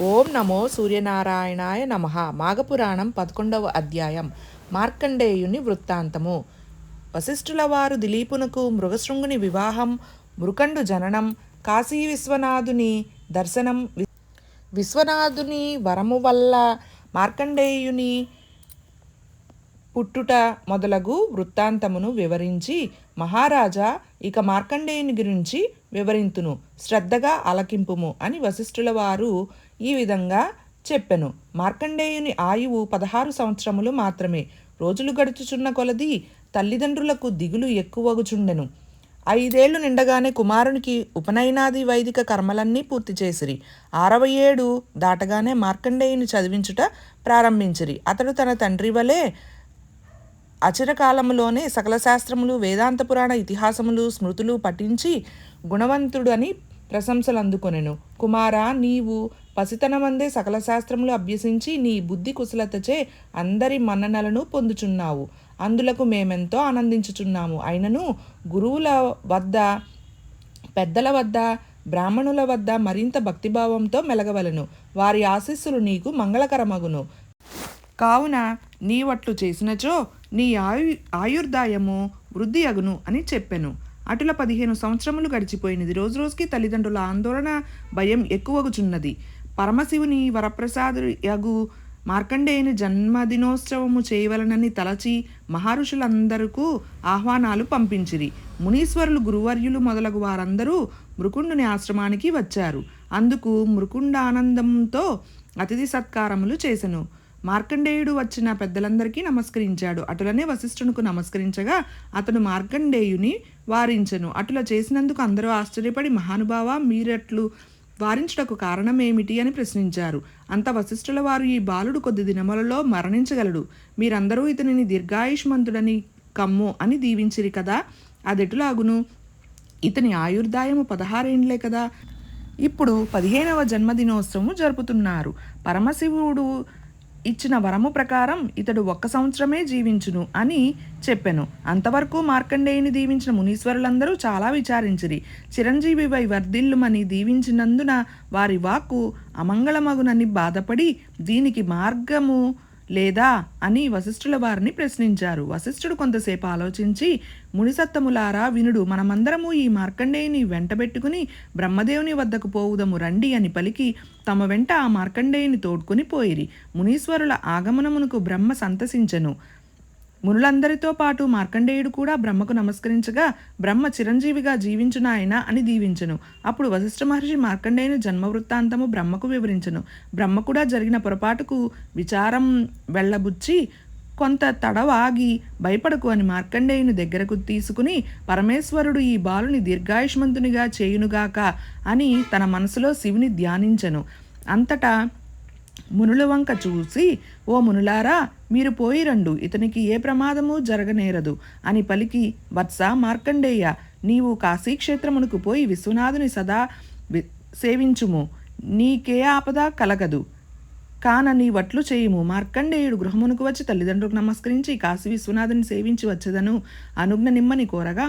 ఓం నమో సూర్యనారాయణాయ నమ. మాఘపురాణం పదకొండవ అధ్యాయం. మార్కండేయుని వృత్తాంతము. వశిష్ఠుల వారు దిలీపునకు మృగశృంగుని వివాహం మృకండు జననం కాశీ విశ్వనాథుని దర్శనం విశ్వనాథుని వరము వల్ల మార్కండేయుని పుట్టుట మొదలగు వృత్తాంతమును వివరించి మహారాజా ఇక మార్కండేయుని గురించి వివరింతును. శ్రద్ధగా ఆలకింపుము అని వశిష్ఠుల వారు ఈ విధంగా చెప్పెను. మార్కండేయుని ఆయువు పదహారు సంవత్సరములు మాత్రమే. రోజులు గడుచుచున్న కొలది తల్లిదండ్రులకు దిగులు ఎక్కువగుచుండెను. ఐదేళ్ళు నిండగానే కుమారునికి ఉపనయనాది వైదిక కర్మలన్నీ పూర్తి చేసిరి. ఆరవ ఏడు దాటగానే మార్కండేయుని చదివించుట ప్రారంభించిరి. అతడు తన తండ్రి వలె అచిరకాలములోనే సకల శాస్త్రములు వేదాంత పురాణ ఇతిహాసములు స్మృతులు పఠించి గుణవంతుడని ప్రశంసలు అందుకొనెను. కుమారా నీవు పసితనమందే సకల శాస్త్రములు అభ్యసించి నీ బుద్ధి కుశలతచే అందరి మన్ననలను పొందుచున్నావు. అందులకు మేమెంతో ఆనందించుచున్నాము. అయినను గురువుల వద్ద పెద్దల వద్ద బ్రాహ్మణుల వద్ద మరింత భక్తిభావంతో మెలగవలను. వారి ఆశీస్సులు నీకు మంగళకరమగును. కావున నీవట్లు చేసినచో నీ ఆయు ఆయుర్దాయము వృద్ధి అగును అని చెప్పెను. అటుల పదిహేను సంవత్సరములు గడిచిపోయినది. రోజు రోజుకి తల్లిదండ్రుల ఆందోళన భయం ఎక్కువగుచున్నది. పరమశివుని వరప్రసాదు యగు మార్కండేయుని జన్మదినోత్సవము చేయవలనని తలచి మహర్షులందరకు ఆహ్వానాలు పంపించిరి. మునీశ్వరులు గురువర్యులు మొదలగు వారందరూ మృకుండుని ఆశ్రమానికి వచ్చారు. అందుకు మృకుండానందంతో అతిథి సత్కారములు చేసెను. మార్కండేయుడు వచ్చిన పెద్దలందరికీ నమస్కరించాడు. అటులనే వశిష్ఠునికు నమస్కరించగా అతడు మార్కండేయుని వారించెను. అటుల చేసినందుకు అందరూ ఆశ్చర్యపడి మహానుభావ మీరట్లు వారించుటకు కారణమేమిటి? అని ప్రశ్నించారు. అంత వశిష్ఠుల వారు ఈ బాలుడు కొద్ది దినములలో మరణించగలడు. మీరందరూ ఇతనిని దీర్ఘాయుష్మంతుడని కమ్ము అని దీవించిరి కదా? అదెటులాగును ఇతని ఆయుర్దాయము పదహారేండ్లే కదా? ఇప్పుడు పదిహేనవ జన్మదినోత్సవము జరుపుతున్నారు. పరమశివుడు ఇచ్చిన వరము ప్రకారం ఇతడు ఒక్క సంవత్సరమే జీవించును అని చెప్పెను. అంతవరకు మార్కండేయుని దీవించిన మునీశ్వరులందరూ చాలా విచారించిరి. చిరంజీవివై వర్ధిల్లుమని దీవించినందున వారి వాక్కు అమంగళమగునని బాధపడి దీనికి మార్గము లేదా అని వశిష్ఠుల వారిని ప్రశ్నించారు. వశిష్ఠుడు కొంతసేపు ఆలోచించి మునిసత్తములారా వినుడు మనమందరము ఈ మార్కండేయుని వెంటబెట్టుకుని బ్రహ్మదేవుని వద్దకు పోవుదము రండి అని పలికి తమ వెంట ఆ మార్కండేయుని తోడ్కొని పోయిరి. మునీశ్వరుల ఆగమనమునకు బ్రహ్మ సంతసించను. మునులందరితో పాటు మార్కండేయుడు కూడా బ్రహ్మకు నమస్కరించగా బ్రహ్మ చిరంజీవిగా జీవించునాయన అని దీవించెను. అప్పుడు వశిష్ఠ మహర్షి మార్కండేయుని జన్మ వృత్తాంతము బ్రహ్మకు వివరించను. బ్రహ్మ కూడా జరిగిన పొరపాటుకు విచారం వెళ్ళబుచ్చి కొంత తడవాగి భయపడకు అని మార్కండేయుని దగ్గరకు తీసుకుని పరమేశ్వరుడు ఈ బాలుని దీర్ఘాయుష్మంతునిగా చేయునుగాక అని తన మనసులో శివుని ధ్యానించెను. అంతటా మునుల వంక చూసి ఓ మునులారా మీరు పోయి రండు ఇతనికి ఏ ప్రమాదము జరగనేరదు అని పలికి వత్స మార్కండేయ నీవు కాశీక్షేత్రమునకు పోయి విశ్వనాథుని సదా వి- సేవించుము. నీకే ఆపద కలగదు. కాన నీ వట్లు చేయుము. మార్కండేయుడు గృహమునకు వచ్చి తల్లిదండ్రులకు నమస్కరించి కాశీ విశ్వనాథుని సేవించి వచ్చేదను. అనుజ్ఞ నిమ్మని కోరగా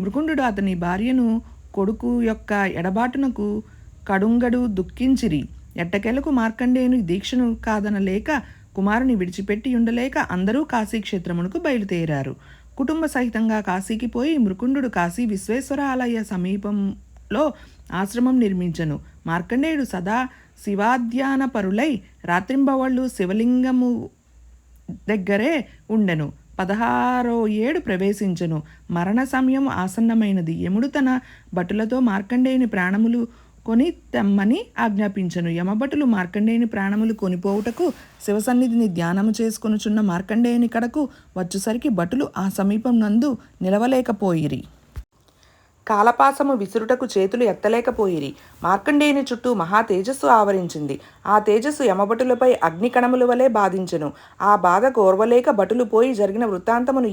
మృకుండు అతని భార్యను కొడుకు యొక్క ఎడబాటునకు కడుంగడు దుఃఖించిరి. ఎట్టకెలకు మార్కండేయుని దీక్షను కాదనలేక కుమారుని విడిచిపెట్టి ఉండలేక అందరూ కాశీక్షేత్రమునకు బయలుదేరారు. కుటుంబ సహితంగా కాశీకి పోయి మృకుండు కాశీ విశ్వేశ్వర ఆలయ సమీపంలో ఆశ్రమం నిర్మించను. మార్కండేయుడు సదా శివాధ్యాన పరులై రాత్రింబవళ్ళు శివలింగము దగ్గరే ఉండెను. పదహారో ఏడు ప్రవేశించెను. మరణ సమయం ఆసన్నమైనది. యముడు తన భటులతో మార్కండేయుని ప్రాణములు కొని తెమ్మని ఆజ్ఞాపించను. యమభటులు మార్కండేయుని ప్రాణములు కొనిపోవుటకు శివసన్నిధిని ధ్యానము చేసుకొనుచున్న మార్కండేయుని కడకు వచ్చుసరికి భటులు ఆ సమీపం నందు నిలవలేకపోయిరి. కాలపాసము విసురుటకు చేతులు ఎత్తలేకపోయిరి. మార్కండేయుని చుట్టూ మహా తేజస్సు ఆవరించింది. ఆ తేజస్సు యమభటులపై అగ్నికణముల వలె బాధించెను. ఆ బాధ కోర్వలేక భటులు పోయి జరిగిన వృత్తాంతమును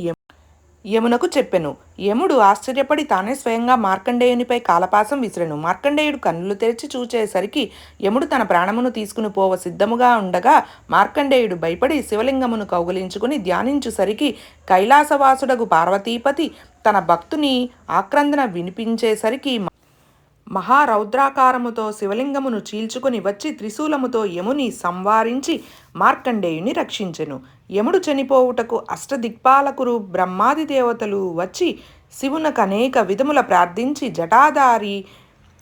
యమునకు చెప్పెను యముడు ఆశ్చర్యపడి తానే స్వయంగా మార్కండేయునిపై కాలపాసం విసిరెను. మార్కండేయుడు కన్నులు తెరిచి చూచేసరికి యముడు తన ప్రాణమును తీసుకుని పోవ సిద్ధముగా ఉండగా మార్కండేయుడు భయపడి శివలింగమును కౌగులించుకుని ధ్యానించుసరికి కైలాసవాసుడగు పార్వతీపతి తన భక్తుని ఆక్రందన వినిపించేసరికి మహారౌద్రాకారముతో శివలింగమును చీల్చుకొని వచ్చి త్రిశూలముతో యముని సంవారించి మార్కండేయుని రక్షించెను. యముడు చనిపోవుటకు అష్టదిక్పాలకురు బ్రహ్మాది దేవతలు వచ్చి శివునకు అనేక విధముల ప్రార్థించి జటాదారి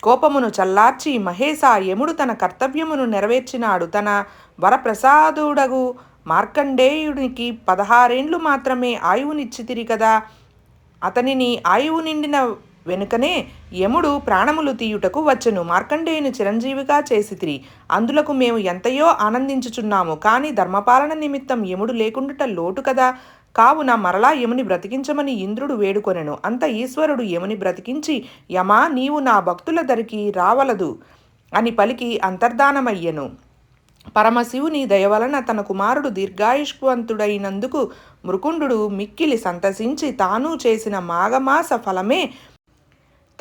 కోపమును చల్లార్చి మహేశ యముడు తన కర్తవ్యమును నెరవేర్చినాడు. తన వరప్రసాదుడగు మార్కండేయునికి పదహారేండ్లు మాత్రమే ఆయువునిచ్చితిరి కదా. అతనిని ఆయువు నిండిన వెనుకనే యముడు ప్రాణములు తీయుటకు వచ్చెను. మార్కండేయుని చిరంజీవిగా చేసితిరి. అందులకు మేము ఎంతయో ఆనందించుచున్నాము. కానీ ధర్మపాలన నిమిత్తం యముడు లేకుండుట లోటు కదా. కావున మరలా యముని బ్రతికించమని ఇంద్రుడు వేడుకొనెను. అంత ఈశ్వరుడు యముని బ్రతికించి యమా నీవు నా భక్తుల దరికి రావలదు అని పలికి అంతర్ధానమయ్యను. పరమశివుని దయవలన తన కుమారుడు దీర్ఘాయుష్వంతుడైనందుకు మృకుండు మిక్కిలి సంతసించి తాను చేసిన మాఘమాస ఫలమే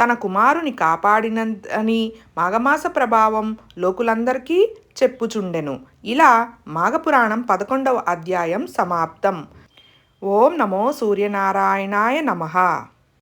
తన కుమారుని కాపాడినని మాఘమాస ప్రభావం లోకులందరికీ చెప్పుచుండెను. ఇలా మాఘపురాణం పదకొండవ అధ్యాయం సమాప్తం. ఓం నమో సూర్యనారాయణాయ నమః.